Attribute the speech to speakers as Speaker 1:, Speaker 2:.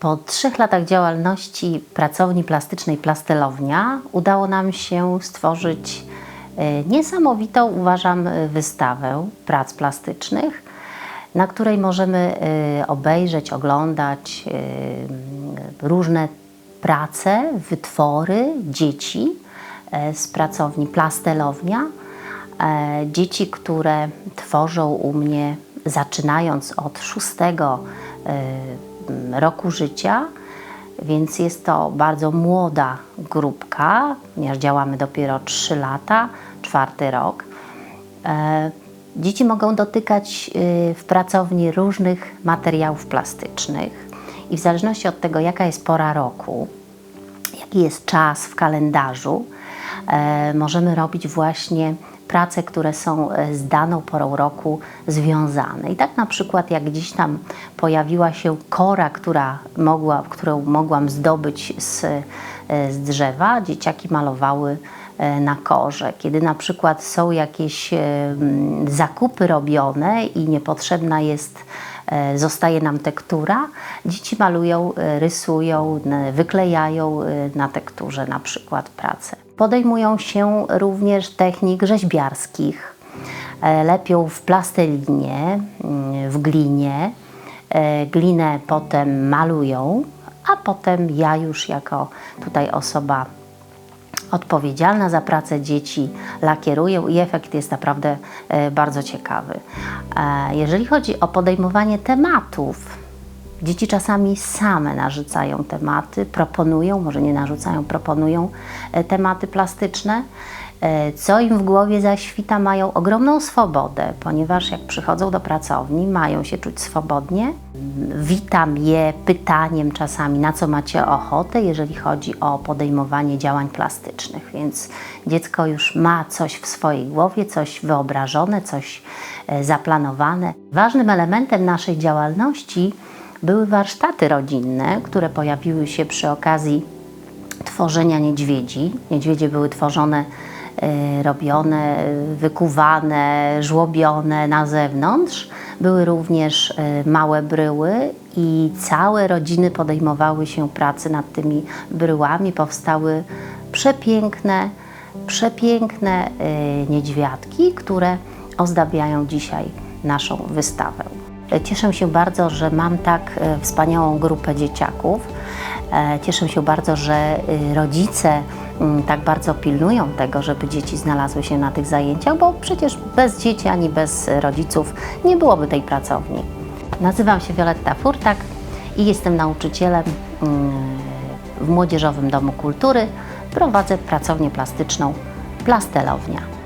Speaker 1: Po trzech latach działalności pracowni plastycznej Plastelownia udało nam się stworzyć e, niesamowitą, uważam, e, wystawę prac plastycznych, na której możemy e, obejrzeć, oglądać różne prace, wytwory dzieci z pracowni Plastelownia. Dzieci, które tworzą u mnie zaczynając od szóstego roku życia, więc jest to bardzo młoda grupka, ponieważ działamy dopiero 3 lata, czwarty rok. E, Dzieci mogą dotykać y, w pracowni różnych materiałów plastycznych i w zależności od tego, jaka jest pora roku, jaki jest czas w kalendarzu, e, możemy robić właśnie prace, które są e, z daną porą roku związane. I tak na przykład jak gdzieś tam pojawiła się kora, która mogła, którą mogłam zdobyć z, e, z drzewa, dzieciaki malowały e, na korze. Kiedy na przykład są jakieś zakupy robione i niepotrzebna jest zostaje nam tektura, dzieci malują, rysują, wyklejają na tekturze na przykład pracę. Podejmują się również technik rzeźbiarskich. E, Lepią w plastelinię, mm, w glinie. E, Glinę potem malują, a potem ja już jako tutaj osoba odpowiedzialna za pracę dzieci lakieruję i efekt jest naprawdę e, bardzo ciekawy. Jeżeli chodzi o podejmowanie tematów, dzieci czasami same narzucają tematy, proponują, może nie narzucają, proponują e, tematy plastyczne. E, Co im w głowie zaświta, mają ogromną swobodę, ponieważ jak przychodzą do pracowni, mają się czuć swobodnie. Witam je pytaniem czasami, na co macie ochotę, jeżeli chodzi o podejmowanie działań plastycznych. Więc dziecko już ma coś w swojej głowie, coś wyobrażone, coś e, zaplanowane. Ważnym elementem naszej działalności były warsztaty rodzinne, które pojawiły się przy okazji tworzenia niedźwiedzi. Niedźwiedzie były tworzone, e, robione, wykuwane, żłobione na zewnątrz. Były również e, małe bryły i całe rodziny podejmowały się pracy nad tymi bryłami. Powstały przepiękne, przepiękne e, niedźwiadki, które ozdabiają dzisiaj naszą wystawę. Cieszę się bardzo, że mam tak e, wspaniałą grupę dzieciaków. E, Cieszę się bardzo, że rodzice mm, tak bardzo pilnują tego, żeby dzieci znalazły się na tych zajęciach, bo przecież bez dzieci ani bez rodziców nie byłoby tej pracowni. Nazywam się Wioletta Furtak i jestem nauczycielem mm, w Młodzieżowym Domu Kultury. Prowadzę pracownię plastyczną Plastelownia.